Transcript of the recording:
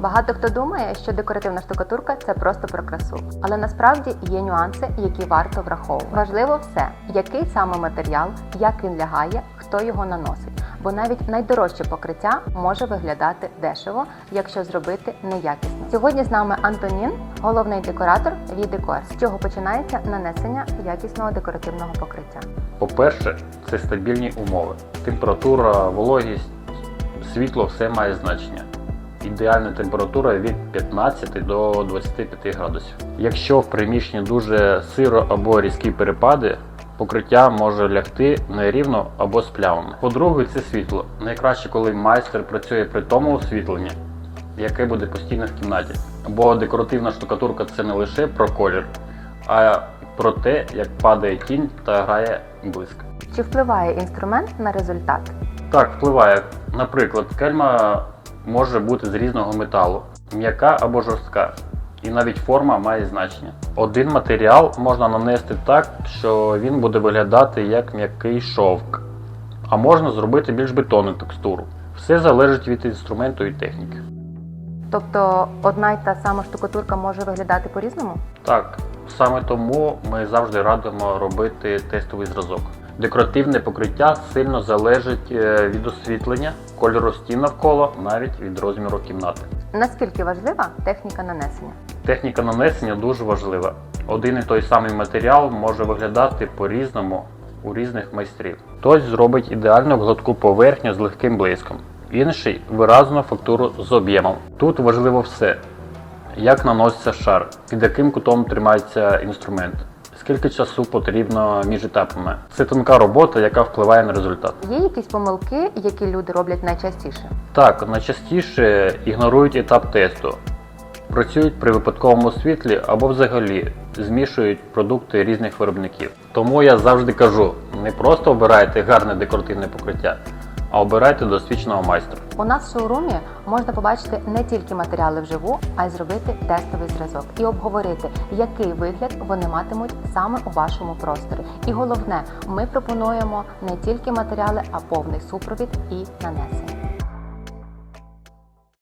Багато хто думає, що декоративна штукатурка це просто про красу, але насправді є нюанси, які варто враховувати. Важливо все, який саме матеріал, як він лягає, хто його наносить. Бо навіть найдорожче покриття може виглядати дешево, якщо зробити неякісно. Сьогодні з нами Антонін, головний декоратор від Decor, з чого починається нанесення якісного декоративного покриття. По-перше, це стабільні умови. Температура, вологість, світло все має значення. Ідеальна температура від 15 до 25 градусів. Якщо в приміщенні дуже сиро або різкі перепади, покриття може лягти нерівно або з плямами. По-друге, це світло. Найкраще, коли майстер працює при тому освітленні, яке буде постійно в кімнаті. Бо декоративна штукатурка це не лише про колір, а про те, як падає тінь та грає блиск. Чи впливає інструмент на результат? Так, впливає. Наприклад, кельма може бути з різного металу, м'яка або жорстка. І навіть форма має значення. Один матеріал можна нанести так, що він буде виглядати як м'який шовк, а можна зробити більш бетонну текстуру. Все залежить від інструменту і техніки. Тобто одна й та сама штукатурка може виглядати по-різному? Так, саме тому ми завжди радимо робити тестовий зразок. Декоративне покриття сильно залежить е, від освітлення, кольору стін навколо, навіть від розміру кімнати. Наскільки важлива техніка нанесення? Техніка нанесення дуже важлива. Один і той самий матеріал може виглядати по-різному у різних майстрів. Хтось зробить ідеально гладку поверхню з легким блиском, інший виразну фактуру з об'ємом. Тут важливо все: як наноситься шар, під яким кутом тримається інструмент, скільки часу потрібно між етапами. Це тонка робота, яка впливає на результат. Є якісь помилки, які люди роблять найчастіше? Так, найчастіше ігнорують етап тесту, працюють при випадковому світлі або взагалі змішують продукти різних виробників. Тому я завжди кажу: не просто обирайте гарне декоративне покриття, а обирайте досвідченого майстра. У нас в шоурумі можна побачити не тільки матеріали вживу, а й зробити тестовий зразок і обговорити, який вигляд вони матимуть саме у вашому просторі. І головне, ми пропонуємо не тільки матеріали, а повний супровід і нанесення.